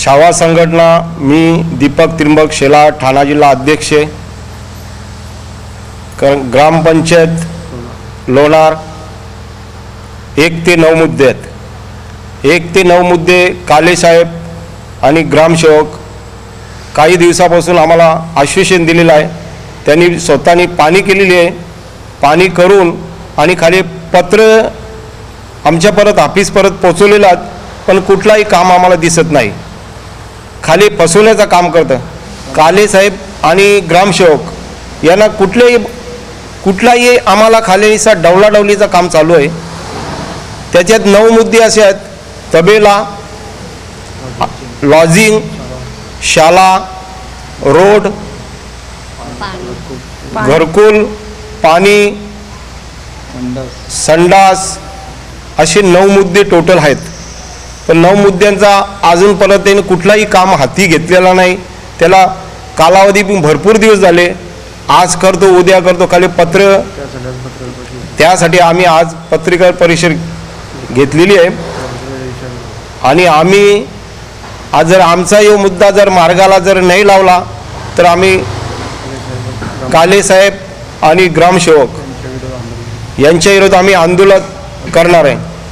छावा संघटना मी दीपक त्रिंबक शेला ठाणा जिल्हा अध्यक्ष क ग्रामपंचायत लोणार एक ते नऊ मुद्दे आहेत. एक ते नऊ मुद्दे कालेसाहेब आणि ग्रामसेवक काही दिवसापासून आम्हाला आश्वासन दिलेलं आहे. त्यांनी स्वतःनी पाणी केलेली आहे. पाणी करून आणि खाली पत्र आमच्या परत ऑफिस परत पोचवलेलं आहेत. पण कुठलाही काम आम्हाला दिसत नाही. खाली फसवण्याचं काम करतं. काले साहेब आणि ग्रामसेवक यांना कुठलेही कुठलाही आम्हाला खालीचा डवलाडवलीचं काम चालू आहे. त्याच्यात नऊ मुद्दे असे आहेत. तबेला लॉजिंग शाळा रोड घरकुल पाणी संडास. असे नऊ मुद्दे टोटल आहेत. पण नऊ मुद्द्यांचा अजूनपर्यंत त्याने कुठलाही काम हाती घेतलेला नाही. त्याला कालावधी पण भरपूर दिवस झाले. आज करतो उद्या करतो खाली पत्र. त्यासाठी आम्ही आज पत्रकार परिषद घेतलेली आहे. आणि आम्ही आज जर आमचा यो मुद्दा जर मार्गाला जर नाही लावला तर आम्ही काले साहेब आणि ग्रामसेवक यांच्या विरोधात आम्ही आंदोलन करणार आहे.